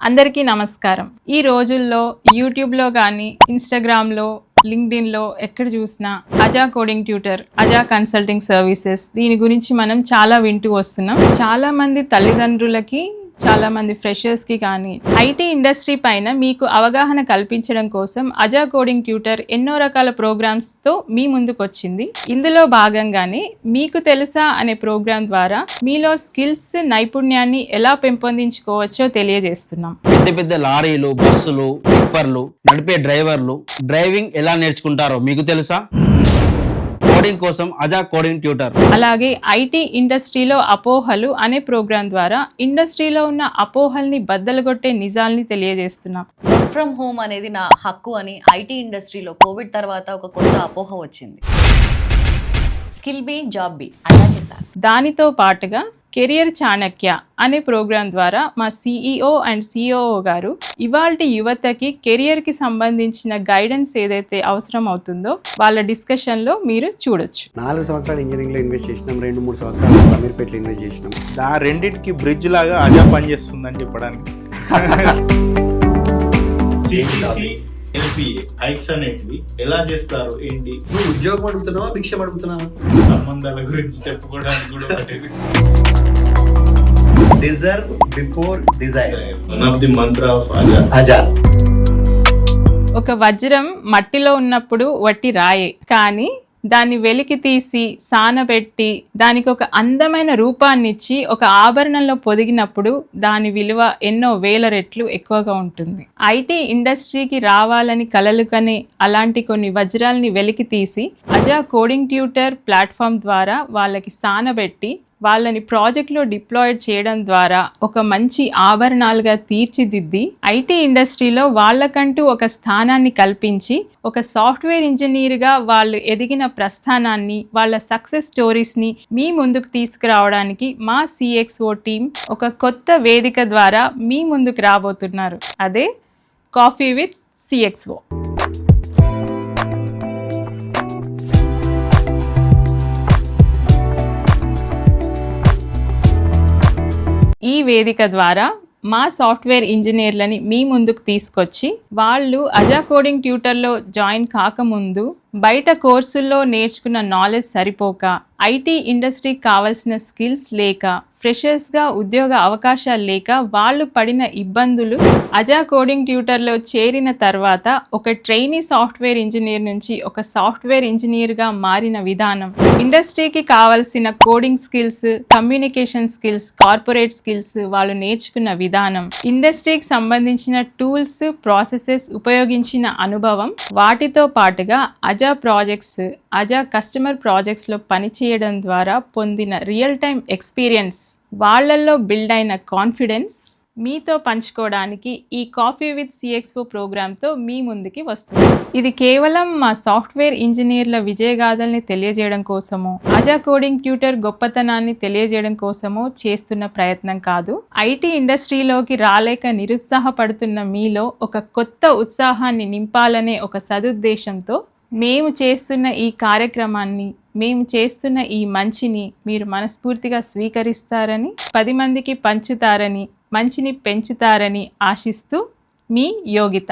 అందరికీ నమస్కారం. ఈ రోజుల్లో యూట్యూబ్లో కానీ ఇన్స్టాగ్రామ్లో లింక్డ్ఇన్లో ఎక్కడ చూసినా Aja coding tutor Aja consulting services దీని గురించి మనం చాలా వింటూ వస్తున్నాం. చాలా మంది తల్లిదండ్రులకి చాలా మంది ఫ్రెషర్స్కి కానీ ఐటీ ఇండస్ట్రీ పైన మీకు అవగాహన కల్పించడం కోసం అజా కోడింగ్ ట్యూటర్ ఎన్నో రకాల ప్రోగ్రామ్స్తో మీ ముందుకు వచ్చింది ఇందులో భాగంగానే మీకు తెలుసా అనే ప్రోగ్రామ్ ద్వారా మీలో స్కిల్స్ నైపుణ్యాన్ని ఎలా పెంపొందించుకోవచ్చో తెలియజేస్తున్నాం. పెద్ద పెద్ద లారీలు బస్సులు టిప్పర్లు నడిపే డ్రైవర్లు డ్రైవింగ్ ఎలా నేర్చుకుంటారో మీకు తెలుసా? కోడింగ్ కోసం అజా కోడింగ్ ట్యూటర్. అలాగే ఐటీ ఇండస్ట్రీలో అపోహలు అనే ప్రోగ్రాం ద్వారా ఇండస్ట్రీలో ఉన్న అపోహల్ని బద్దలుగొట్టే నిజాల్ని తెలియజేస్తున్నాం. వర్క్ ఫ్రమ్ హోమ్ అనేది నా హక్కు అని ఐటీ ఇండస్ట్రీలో కోవిడ్ తర్వాత ఒక కొత్త అపోహ వచ్చింది. స్కిల్ బి జాబ్ బి అలాగే సార్. దానితో పాటుగా కెరియర్ చాణక్య అనే ప్రోగ్రాం ద్వారా మా సిఇఓ అండ్ సిఓఓ గారు ఇవాల్టి యువతకి కెరియర్కి సంబంధించిన గైడెన్స్ ఏదైతే అవసరం అవుతుందో వాళ్ళ డిస్కషన్లో మీరు చూడొచ్చు. నాలుగు సంవత్సరాలు ఇంజనీరింగ్లో ఇన్వెస్ట్ చేసినాం రెండు మూడు సంవత్సరాలు అమీర్పేటలో ఇన్వెస్ట్ చేసినాం. ఆ రెండింటికి బ్రిడ్జ్ లాగా అజా పనిచేస్తుందని చెప్పడానికి. ఎల్పిఏ హైక్స్ అనేటివి. ఎలా చేస్తారు? ఏంటి? నువ్వు ఉద్యోగం అడుగుతున్నావా భిక్షం అడుగుతున్నావా? సంబంధాల గురించి చెప్పుకోవడానికి కూడా deserve before desire one of the mantra of Aja Aja ఒక వజ్రం మట్టిలో ఉన్నప్పుడు వట్టి రాయే. కానీ దాన్ని వెలికి తీసి సానబెట్టి దానికి ఒక అందమైన రూపాన్నిచ్చి ఒక ఆభరణంలో పొదిగినప్పుడు దాని విలువ ఎన్నో వేల రెట్లు ఎక్కువగా ఉంటుంది. ఐటీ ఇండస్ట్రీకి రావాలని కలలు కనే అలాంటి కొన్ని వజ్రాల్ని వెలికి తీసి అజా కోడింగ్ ట్యూటర్ ప్లాట్ఫామ్ ద్వారా వాళ్ళకి సానబెట్టి వాళ్ళని ప్రాజెక్ట్లో డిప్లాయిడ్ చేయడం ద్వారా ఒక మంచి ఆభరణాలుగా తీర్చిదిద్ది ఐటీ ఇండస్ట్రీలో వాళ్ళకంటూ ఒక స్థానాన్ని కల్పించి ఒక సాఫ్ట్వేర్ ఇంజనీర్గా వాళ్ళు ఎదిగిన ప్రస్థానాన్ని వాళ్ళ సక్సెస్ స్టోరీస్ని మీ ముందుకు తీసుకురావడానికి మా సిఎక్స్ఓ టీం ఒక కొత్త వేదిక ద్వారా మీ ముందుకు రాబోతున్నారు. అదే కాఫీ విత్ సిఎక్స్ఓ ఈ వేదిక ద్వారా మా సాఫ్ట్వేర్ ఇంజనీర్లని మీ ముందుకు తీసుకొచ్చి వాళ్ళు అజా కోడింగ్ ట్యూటర్లో జాయిన్ కాకముందు బయట కోర్సుల్లో నేర్చుకున్న నాలెడ్జ్ సరిపోక ఐటీ ఇండస్ట్రీకి కావాల్సిన స్కిల్స్ లేక ఫ్రెషర్స్గా ఉద్యోగ అవకాశాలు లేక వాళ్ళు పడిన ఇబ్బందులు అజా కోడింగ్ ట్యూటర్లో చేరిన తర్వాత ఒక ట్రైనీ సాఫ్ట్వేర్ ఇంజనీర్ నుంచి ఒక సాఫ్ట్వేర్ ఇంజనీర్గా మారిన విధానం. ఇండస్ట్రీకి కావలసిన coding skills communication skills corporate skills వాళ్ళు నేర్చుకున్న విధానం. ఇండస్ట్రీకి సంబంధించిన టూల్స్ ప్రాసెసెస్ ఉపయోగించిన అనుభవం. వాటితో పాటుగా అజా ప్రాజెక్ట్స్ అజా కస్టమర్ ప్రాజెక్ట్స్లో పనిచేయడం ద్వారా పొందిన రియల్ టైం ఎక్స్పీరియన్స్. వాళ్ళల్లో బిల్డ్ అయిన కాన్ఫిడెన్స్ మీతో పంచుకోవడానికి ఈ కాఫీ విత్ సిఎక్స్ఓ ప్రోగ్రామ్తో మీ ముందుకి వస్తుంది. ఇది కేవలం మా సాఫ్ట్వేర్ ఇంజనీర్ల విజయగాథల్ని తెలియజేయడం కోసమో అజా కోడింగ్ ట్యూటర్ గొప్పతనాన్ని తెలియజేయడం కోసమో చేస్తున్న ప్రయత్నం కాదు. ఐటీ ఇండస్ట్రీలోకి రాలేక నిరుత్సాహపడుతున్న మీలో ఒక కొత్త ఉత్సాహాన్ని నింపాలనే ఒక సదుద్దేశంతో మేము చేస్తున్న ఈ కార్యక్రమాన్ని మేము చేస్తున్న ఈ మంచిని మీరు మనస్ఫూర్తిగా స్వీకరిస్తారని పది మందికి పంచుతారని మంచిని పెంచుతారని ఆశిస్తూ మీ యోగిత.